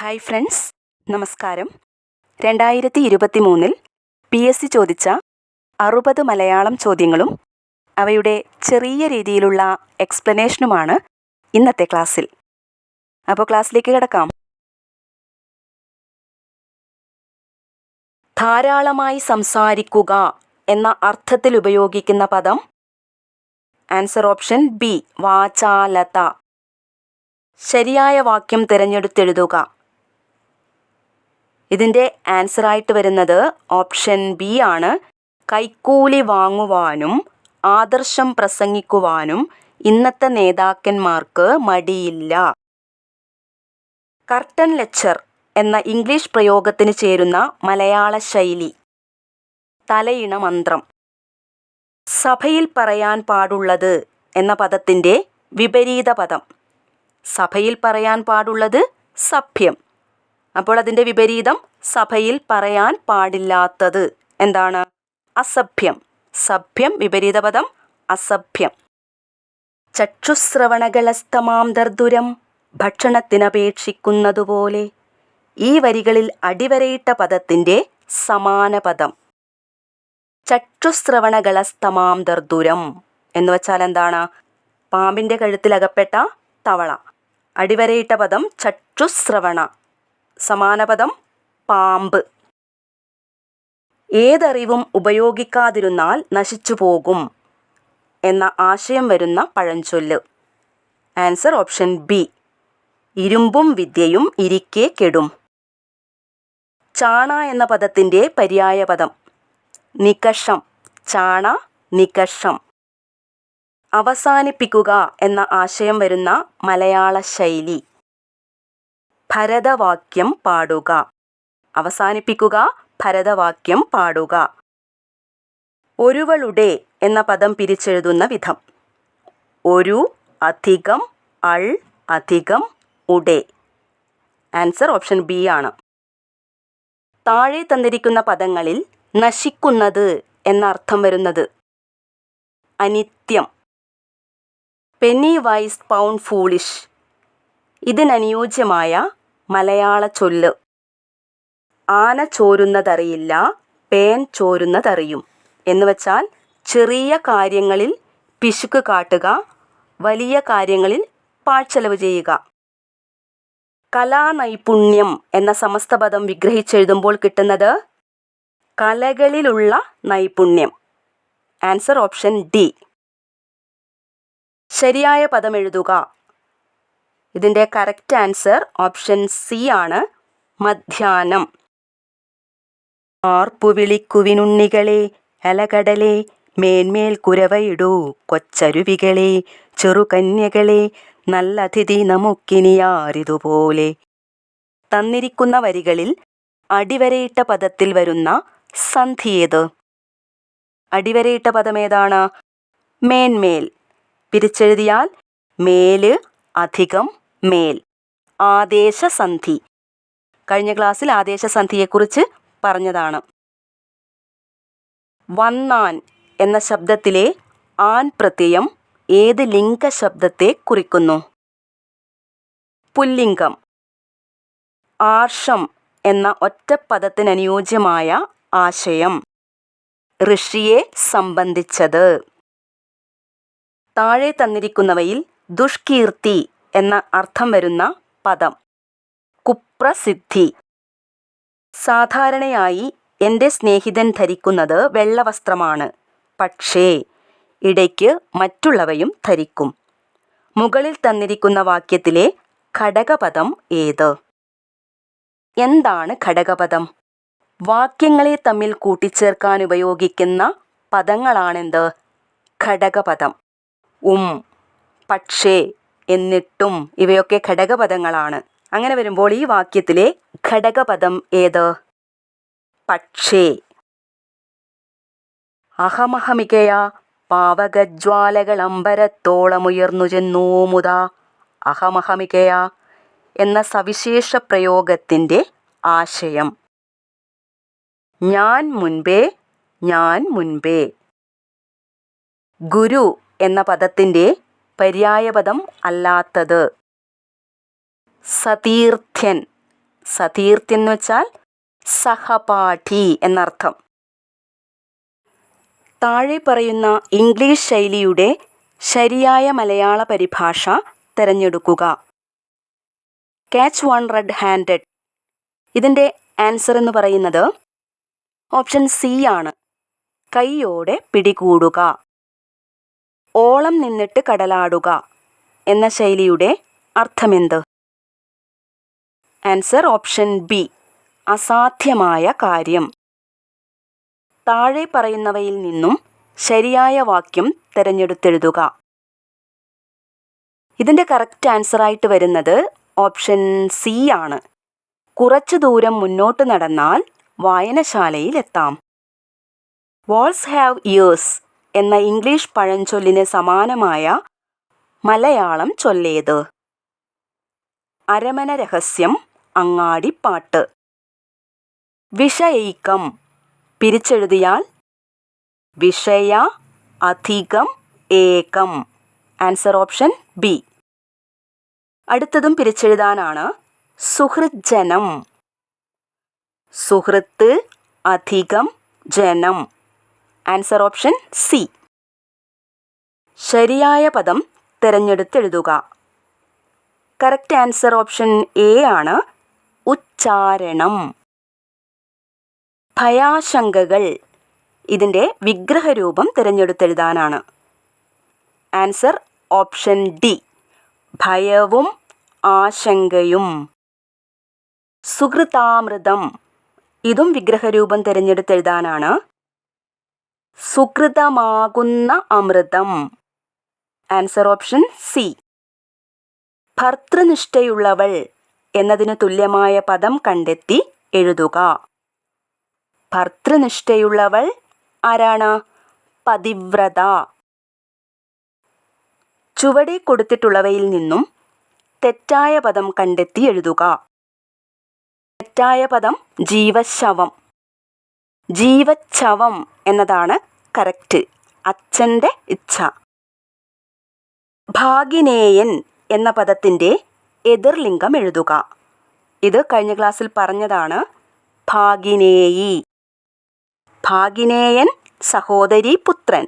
Hi friends നമസ്കാരം. രണ്ടായിരത്തി ഇരുപത്തി മൂന്നിൽ പി എസ് സി ചോദിച്ച അറുപത് മലയാളം ചോദ്യങ്ങളും അവയുടെ ചെറിയ രീതിയിലുള്ള എക്സ്പ്ലനേഷനുമാണ് ഇന്നത്തെ ക്ലാസ്സിൽ. അപ്പോൾ ക്ലാസ്സിലേക്ക് കിടക്കാം. ധാരാളമായി സംസാരിക്കുക എന്ന അർത്ഥത്തിൽ ഉപയോഗിക്കുന്ന പദം. ആൻസർ ഓപ്ഷൻ ബി വാചാലത. ശരിയായ വാക്യം തിരഞ്ഞെടുത്തെഴുതുക. ഇതിന്റെ ആൻസറായിട്ട് വരുന്നത് ഓപ്ഷൻ ബി ആണ്. കൈക്കൂലി വാങ്ങുവാനും ആദർശം പ്രസംഗിക്കുവാനും ഇന്നത്തെ നേതാക്കന്മാർക്ക് മടിയില്ല. കർട്ടൻ ലെക്ചർ എന്ന ഇംഗ്ലീഷ് പ്രയോഗത്തിന് ചേരുന്ന മലയാള ശൈലി. തലയിണ മന്ത്രം. സഭയിൽ പറയാൻ പാടുള്ളത് എന്ന പദത്തിന്റെ വിപരീത പദം. സഭയിൽ പറയാൻ പാടുള്ളത് സഭ്യം. അപ്പോൾ അതിന്റെ വിപരീതം സഭയിൽ പറയാൻ പാടില്ലാത്തത് എന്താണ്? അസഭ്യം. സഭ്യം വിപരീതപദം അസഭ്യം. ചക്ഷുശ്രവണകളസ്തമാം ദർദുരം ഭക്ഷണത്തിനപേക്ഷിക്കുന്നതുപോലെ ഈ വരികളിൽ അടിവരയിട്ട പദത്തിന്റെ സമാന പദം ചക്ഷുശ്രവണകളസ്തമാം ദർദുരം എന്ന് വെച്ചാൽ എന്താണ്? പാമ്പിന്റെ കഴുത്തിലകപ്പെട്ട തവള. അടിവരയിട്ട പദം ചക്ഷുശ്രവണ. സമാന പദം പാമ്പ്. ഏതറിവും ഉപയോഗിക്കാതിരുന്നാൽ നശിച്ചു പോകും എന്ന ആശയം വരുന്ന പഴഞ്ചൊല്ല്. Answer option B. ഇരുമ്പും വിദ്യയും ഇരിക്കെ കെടും. ചാണ എന്ന പദത്തിന്റെ പര്യായ പദം. നികഷം ചാണ നികഷം അവസാനിപ്പിക്കുക എന്ന ആശയം വരുന്ന മലയാള ശൈലി. ഭരതവാക്യം പാടുക. അവസാനിപ്പിക്കുക ഭരതവാക്യം പാടുക. ഒരുവളുടെ എന്ന പദം പിരിച്ചെഴുതുന്ന വിധം. ഒരു അധികം അൾ അധികം ഉടെ. ആൻസർ ഓപ്ഷൻ ബി ആണ്. താഴെ തന്നിരിക്കുന്ന പദങ്ങളിൽ നശിക്കുന്നത് എന്ന അർത്ഥം വരുന്നത് അനിത്യം. പെന്നി വൈസ് പൗണ്ട് ഫൂളിഷ് ഇതിനനുയോജ്യമായ മലയാള ചൊല്ല്. ആന ചോരുന്നതറിയില്ല പേൻ ചോരുന്നതറിയും. എന്ന് വെച്ചാൽ ചെറിയ കാര്യങ്ങളിൽ പിശുക്ക് കാട്ടുക വലിയ കാര്യങ്ങളിൽ പാഴ്ചെലവ് ചെയ്യുക. കലാനൈപുണ്യം എന്ന സമസ്ത പദം വിഗ്രഹിച്ചെഴുതുമ്പോൾ കിട്ടുന്നത് കലകളിലുള്ള നൈപുണ്യം. Answer option D. ശരിയായ പദം എഴുതുക. ഇതിന്റെ കറക്റ്റ് ആൻസർ ഓപ്ഷൻ സി ആണ് മധ്യാനം. ആർപ്പുവിളിക്കുവിനുണ്ണികളെ അലകടലെ മേന്മേൽ കുരവയിടൂ കൊച്ചരുവികളെ ചെറുകന്യകളെ നല്ല അതിഥി നമുക്കിനിയാരിതുപോലെ തന്നിരിക്കുന്ന വരികളിൽ അടിവരയിട്ട പദത്തിൽ വരുന്ന സന്ധി ഏത്? അടിവരയിട്ട പദം ഏതാണ്? മേന്മേൽ. പിരിച്ചെഴുതിയാൽ മേൽ അധികം മേൽ. ആദേശസന്ധി. കഴിഞ്ഞ ക്ലാസ്സിൽ ആദേശസന്ധിയെക്കുറിച്ച് പറഞ്ഞതാണ്. വന്നാൻ എന്ന ശബ്ദത്തിലെ ആൻ പ്രത്യയം ഏത് ലിംഗ ശബ്ദത്തെ കുറിക്കുന്നു? പുല്ലിംഗം. ആർഷം എന്ന ഒറ്റപ്പദത്തിനനുയോജ്യമായ ആശയം. ഋഷിയെ സംബന്ധിച്ചത്. താഴെ തന്നിരിക്കുന്നവയിൽ ദുഷ്കീർത്തി എന്ന അർത്ഥം വരുന്ന പദം. കുപ്രസിദ്ധി. സാധാരണയായി എന്റെ സ്നേഹിതൻ ധരിക്കുന്നത് വെള്ളവസ്ത്രമാണ്. പക്ഷേ ഇടയ്ക്ക് മറ്റുള്ളവയും ധരിക്കും. മുകളിൽ തന്നിരിക്കുന്ന വാക്യത്തിലെ ഘടകപദം ഏത്? എന്താണ് ഘടകപദം? വാക്യങ്ങളെ തമ്മിൽ കൂട്ടിച്ചേർക്കാൻ ഉപയോഗിക്കുന്ന പദങ്ങളാണെന്ത്? ഘടകപദം. ഉം പക്ഷേ എന്നിട്ടും ഇവയൊക്കെ ഘടകപദങ്ങളാണ്. അങ്ങനെ വരുമ്പോൾ ഈ വാക്യത്തിലെ ഘടകപദം ഏത്? പക്ഷേ. അഹമഹമികയ പാവകജ്വാലകൾ അമ്പരത്തോളമുയർന്നു ചെന്നൂ അഹമഹമികയ എന്ന സവിശേഷ പ്രയോഗത്തിന്റെ ആശയം. ഞാൻ മുൻപേ ഞാൻ മുൻപേ. ഗുരു എന്ന പദത്തിന്റെ പര്യായപദം അല്ലാത്തത്. സതീർത്ഥ്യൻ. സതീർത്ഥ്യൻ എന്ന് വെച്ചാൽ സഹപാഠി എന്നർത്ഥം. താഴെ പറയുന്ന ഇംഗ്ലീഷ് ശൈലിയുടെ ശരിയായ മലയാള പരിഭാഷ തിരഞ്ഞെടുക്കുക. ക്യാച്ച് വൺ റെഡ് ഹാൻഡഡ് ഇതിന്റെ ആൻസർ എന്ന് പറയുന്നത് ഓപ്ഷൻ സി ആണ്. കൈയോടെ പിടികൂടുക. ഓളം നിന്നിട്ട് കടലാടുക എന്ന ശൈലിയുടെ അർത്ഥമെന്ത്? ആൻസർ ഓപ്ഷൻ ബി അസാധ്യമായ കാര്യം. താഴെ പറയുന്നവയിൽ നിന്നും ശരിയായ വാക്യം തിരഞ്ഞെടുത്തെഴുതുക. ഇതിന്റെ കറക്റ്റ് ആൻസറായിട്ട് വരുന്നത് ഓപ്ഷൻ സി ആണ്. കുറച്ചു ദൂരം മുന്നോട്ട് നടന്നാൽ വായനശാലയിൽ എത്താം. വാൾസ് ഹാവ് ഇയേഴ്സ് എന്ന ഇംഗ്ലീഷ് പഴഞ്ചൊല്ലിന് സമാനമായ മലയാളം ചൊല്ലേത്. അരമന രഹസ്യം അങ്ങാടിപ്പാട്ട് വിഷയിക്കം പിരിച്ചെഴുതിയാൽ വിഷയ അധികം ഏകം. Answer option B. അടുത്തതും പിരിച്ചെഴുതാനാണ് സുഹൃജ്ജനം സുഹൃത്ത് അധികം ജനം. Answer option C. ശരിയായ പദം തിരഞ്ഞെടുത്തെഴുതുക. കറക്റ്റ് ആൻസർ ഓപ്ഷൻ എ ആണ് ഉച്ചാരണം. ഭയാശങ്കകൾ. ഇതിന്റെ വിഗ്രഹരൂപം തിരഞ്ഞെടുത്തെഴുതാനാണ്. Answer option D. ഭയവും ആശങ്കയും. സുഹൃതാമൃതം ഇതും വിഗ്രഹരൂപം തിരഞ്ഞെടുത്തെഴുതാനാണ് സുകൃതമാകുന്ന അമൃതം. ആൻസർ ഓപ്ഷൻ സി ഭർത്തൃനിഷ്ഠയുള്ളവൾ എന്നതിന് തുല്യമായ പദം കണ്ടെത്തി എഴുതുക. ഭർത്തൃനിഷ്ഠയുള്ളവൾ ആരാണ്? പതിവ്രത. ചുവടെ കൊടുത്തിട്ടുള്ളവയിൽ നിന്നും തെറ്റായ പദം കണ്ടെത്തി എഴുതുക. തെറ്റായ പദം ജീവശവം ജീവച്ഛവം എന്നതാണ് കറക്റ്റ്. അച്ഛന്റെ ഇച്ഛ. ഭാഗിനേയൻ എന്ന പദത്തിന്റെ എതിർലിംഗം എഴുതുക. ഇത് കഴിഞ്ഞ ക്ലാസ്സിൽ പറഞ്ഞതാണ് ഭാഗിനേയി ഭാഗിനേയൻ സഹോദരി പുത്രൻ.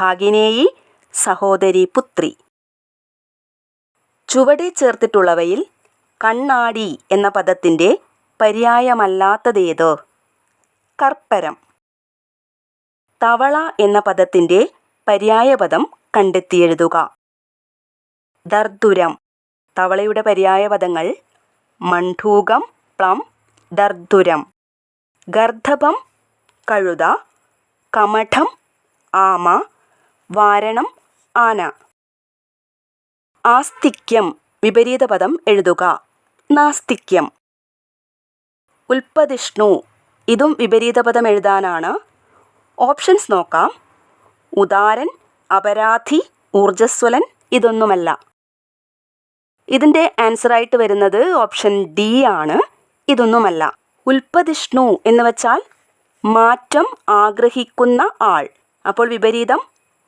ഭാഗിനേയി സഹോദരി പുത്രി. ചുവടെ ചേർത്തിട്ടുള്ളവയിൽ കണ്ണാടി എന്ന പദത്തിന്റെ പര്യായമല്ലാത്തതേത്? കർപ്പരം. തവള എന്ന പദത്തിന്റെ പര്യായപദം കണ്ടെത്തിയെഴുതുക. ദർദുരം. തവളയുടെ പര്യായപദങ്ങൾ മണ്ഡൂകം പ്ലം ദർദുരം. ഗർദ്ധപം കഴുത. കമഠം ആമ. വാരണം ആന. ആസ്തിക്യം. വിപരീത പദം എഴുതുക. നാസ്തിക്യം. ഉൽപ്പതിഷ്ണു. ഇതും വിപരീതപദം എഴുതാനാണ്. ഓപ്ഷൻസ് നോക്കാം. ഉദാരൻ അപരാധി ഊർജസ്വലൻ ഇതൊന്നുമല്ല. ഇതിന്റെ ആൻസറായിട്ട് വരുന്നത് ഓപ്ഷൻ ഡി ആണ്. ഇതൊന്നുമല്ല. ഉൽപ്പതിഷ്ണു എന്ന് വച്ചാൽ മാറ്റം ആഗ്രഹിക്കുന്ന ആൾ. അപ്പോൾ വിപരീതം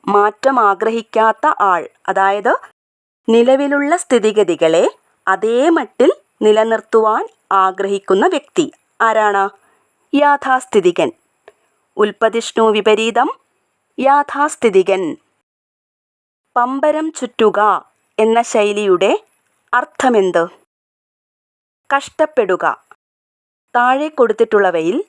മാറ്റം ആഗ്രഹിക്കാത്ത ആൾ. അതായത് നിലവിലുള്ള സ്ഥിതിഗതികളെ അതേ മട്ടിൽ നിലനിർത്തുവാൻ ആഗ്രഹിക്കുന്ന വ്യക്തി. ആരാണ്? യാഥാസ്ഥിതികൻ. ഉൽപ്പതിഷ്ണു വിപരീതം യാഥാസ്ഥിതികൻ. പമ്പരം ചുറ്റുക എന്ന ശൈലിയുടെ അർത്ഥമെന്ത്? കഷ്ടപ്പെടുക. താഴെ കൊടുത്തിട്ടുള്ളവയിൽ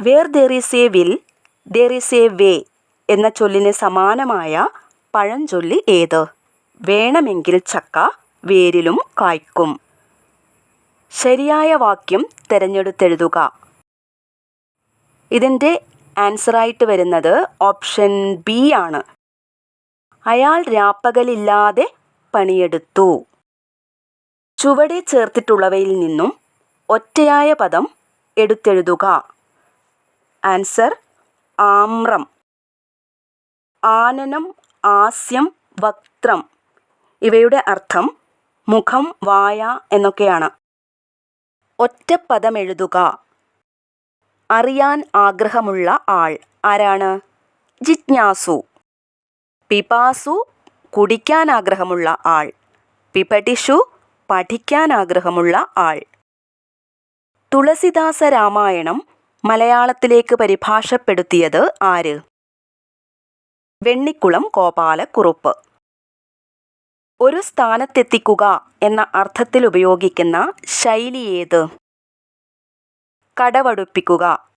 where there is a will there is a way എന്ന ചൊല്ലിന് സമാനമായ പഴഞ്ചൊല്ലി ഏത്? വേണമെങ്കിൽ ചക്ക വേരിലും കായ്ക്കും. ശരിയായ വാക്യം തിരഞ്ഞെടുത്തെഴുതുക. ഇതിന്റെ ആൻസറായിട്ട് വരുന്നത് ഓപ്ഷൻ ബി ആണ്. അയാൾ രാപ്പകലില്ലാതെ പണിയെടുത്തു. ചുവടെ ചേർത്തിട്ടുള്ളവയിൽ നിന്നും ഒറ്റയായ പദം എടുത്തെഴുതുക. ആൻസർ ആമ്രം. ആനനം ആസ്യം വക്ത്രം. ഇവയുടെ അർത്ഥം മുഖം വായ എന്നൊക്കെയാണ്. ഒറ്റപ്പദം എഴുതുക. അറിയാൻ ആഗ്രഹമുള്ള ആൾ ആരാണ്? ജിജ്ഞാസു. പിപാസു കുടിക്കാൻ ആഗ്രഹമുള്ള ആൾ. പിപടിഷു പഠിക്കാൻ ആഗ്രഹമുള്ള ആൾ. തുളസിദാസ രാമായണം മലയാളത്തിലേക്ക് പരിഭാഷപ്പെടുത്തിയത് ആര്? വെണ്ണിക്കുളം ഗോപാലക്കുറുപ്പ്. ഒരു സ്ഥാനത്തെത്തിക്കുക എന്ന അർത്ഥത്തിൽ ഉപയോഗിക്കുന്ന ശൈലി ഏത്? കടവടുപ്പിക്കുക.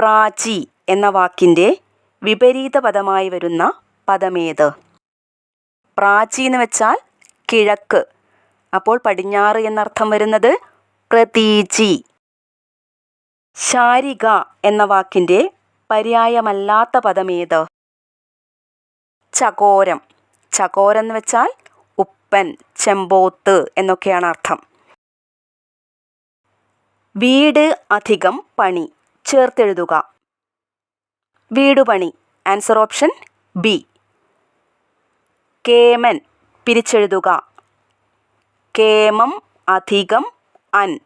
പ്രാചി എന്ന വാക്കിന്റെ വിപരീത പദമായി വരുന്ന പദമേത്? പ്രാചി എന്ന് വെച്ചാൽ കിഴക്ക്. അപ്പോൾ പടിഞ്ഞാറ് എന്നർത്ഥം വരുന്നത് പ്രതീചി. ശാരിക എന്ന വാക്കിന്റെ പര്യായമല്ലാത്ത പദമേത്? ചകോരം. ചകോരം എന്ന് വെച്ചാൽ ഉപ്പൻ ചെമ്പോത്ത് എന്നൊക്കെയാണ് അർത്ഥം. വീട് അധികം പണി. ചേർത്തെഴുതുക. വീടുപണി ആൻസർ ഓപ്ഷൻ ബി. കേമൻ. പിരിച്ചെഴുതുക. കേമം അധികം അൻ.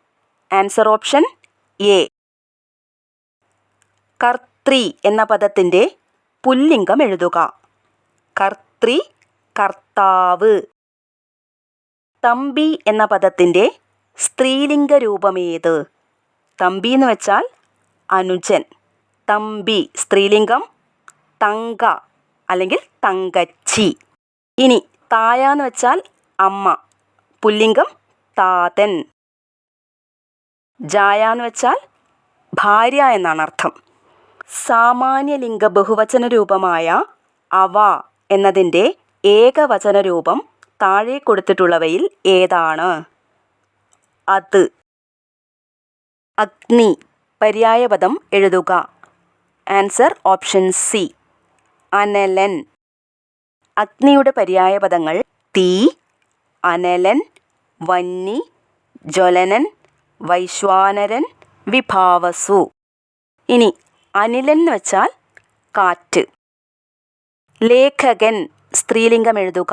Answer option A. കർത്രി എന്ന പദത്തിന്റെ പുല്ലിംഗം എഴുതുക. കർത്രി കർത്താവ്. തമ്പി എന്ന പദത്തിന്റെ സ്ത്രീലിംഗ രൂപമേത് തമ്പി എന്ന് വെച്ചാൽ അനുജൻ. തമ്പി സ്ത്രീലിംഗം തങ്ക അല്ലെങ്കിൽ തങ്കച്ചി. ഇനി തായ എന്ന് വെച്ചാൽ അമ്മ പുല്ലിംഗം താതൻ. ജായ എന്ന് വെച്ചാൽ ഭാര്യ എന്നാണ് അർത്ഥം. സാമാന്യലിംഗ ബഹുവചന രൂപമായ അവ എന്നതിന്റെ ഏകവചന രൂപം താഴെ കൊടുത്തിട്ടുള്ളവയിൽ ഏതാണ്? അത് അഗ്നി പര്യായപദം എഴുതുക. Answer option C. അനലൻ. അഗ്നിയുടെ പര്യായപദങ്ങൾ തീ അനലൻ വന്നി ജ്വലനൻ വൈശ്വാനരൻ വിഭാവസു. ഇനി അനിലൻ എന്ന് വെച്ചാൽ കാറ്റ്. ലേഖകൻ സ്ത്രീലിംഗം എഴുതുക.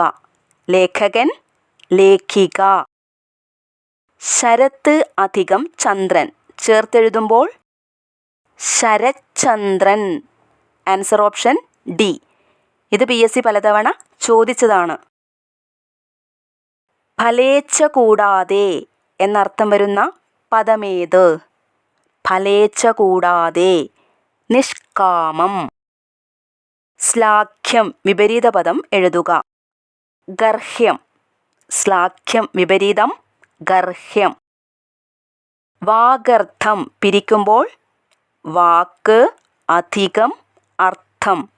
ലേഖകൻ ലേഖിക. ശരത്ത് അധികം ചന്ദ്രൻ. ചേർത്തെഴുതുമ്പോൾ ശരചന്ദ്രൻ ആൻസർ ഓപ്ഷൻ ഡി ഇത് പി എസ് സി പലതവണ ചോദിച്ചതാണ്. ഫലേച്ഛ കൂടാതെ എന്നർത്ഥം വരുന്ന പദമേത്? ഫലേച്ഛ കൂടാതെ നിഷ്കാമം. ശ്ലാഘ്യം വിപരീത പദം എഴുതുക. ഗർഹ്യം. ശ്ലാഘ്യം വിപരീതം ഗർഹ്യം. വാഗർത്ഥം പിരിക്കുമ്പോൾ വാക്ക് അധികം അർത്ഥം.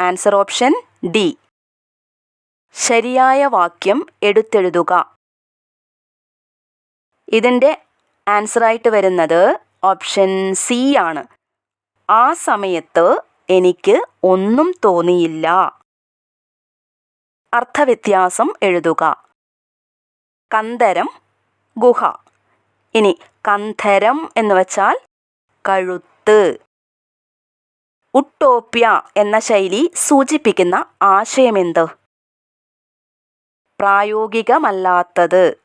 Answer option D. ശരിയായ വാക്യം എടുത്തെഴുതുക. ഇതിന്റെ ആൻസറായിട്ട് വരുന്നത് ഓപ്ഷൻ സി ആണ്. ആ സമയത്ത് എനിക്ക് ഒന്നും തോന്നിയില്ല. അർത്ഥവ്യത്യാസം എഴുതുക. കന്തരം ഗുഹ. ഇനി കന്ധരം എന്ന് വച്ചാൽ കഴുത്ത്. ഉട്ടോപ്യ എന്ന ശൈലി സൂചിപ്പിക്കുന്ന ആശയമെന്ത്? പ്രായോഗികമല്ലാത്തത്.